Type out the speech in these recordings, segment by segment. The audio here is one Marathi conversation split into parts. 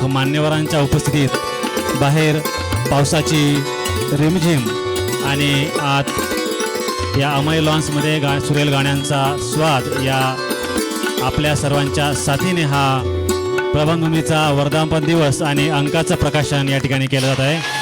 प्रमुख मान्यवरांच्या उपस्थितीत बाहेर पावसाची रिमझिम आणि आत या अमय लॉन्समध्ये गा सुरेल गाण्यांचा स्वाद या आपल्या सर्वांच्या साथीने हा प्रबंधभूमीचा वर्धापन दिवस आणि अंकाचं प्रकाशन या ठिकाणी केलं जात आहे.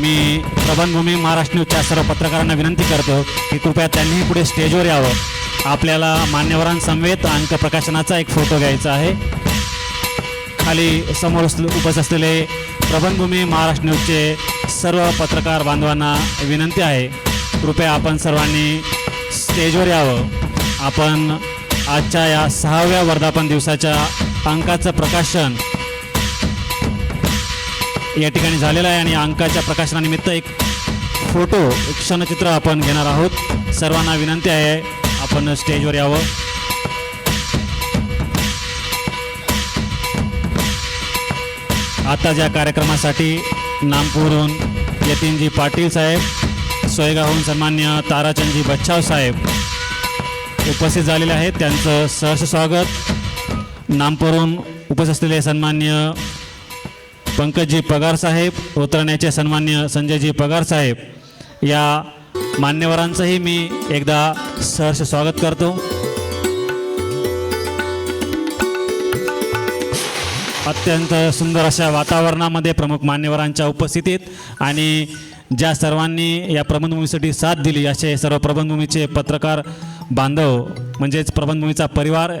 मी प्रबंधभूमी महाराष्ट्र न्यूजच्या सर्व पत्रकारांना विनंती करतो की कृपया त्यांनीही पुढे स्टेजवर यावं. आपल्याला मान्यवरांसमवेत अंक प्रकाशनाचा एक फोटो घ्यायचा आहे. खाली समोर असले- उपस्थित असलेले प्रबंधभूमी महाराष्ट्र न्यूजचे सर्व पत्रकार बांधवांना विनंती आहे. कृपया आपण सर्वांनी स्टेजवर यावं. आपण आजच्या या सहाव्या वर्धापन दिवसाच्या अंकाचं प्रकाशन या ठिकाणी झालेला आहे आणि अंकाच्या प्रकाशनानिमित्त एक फोटो क्षणचित्र आपण घेणार आहोत. सर्वांना विनंती आहे आपण स्टेजवर यावं. आता ज्या कार्यक्रमासाठी नामपूरहून यतीनजी पाटील साहेब सोयगावहून सन्मान्य ताराचंदजी बच्छाव साहेब उपस्थित झालेले आहेत. त्यांचं सहर्ष स्वागत. नामपूरहून उपस्थित असलेले सन्मान्य पंकजजी पगार साहेब उतरण्याचे सन्मान्य संजयजी पगार साहेब या मान्यवरांचंही मी एकदा सहर्ष स्वागत करतो. अत्यंत सुंदर अशा वातावरणामध्ये प्रमुख मान्यवरांच्या उपस्थितीत आणि ज्या सर्वांनी या प्रबंधभूमीसाठी साथ दिली असे सर्व प्रबंधभूमीचे पत्रकार बांधव म्हणजेच प्रबंधभूमीचा परिवार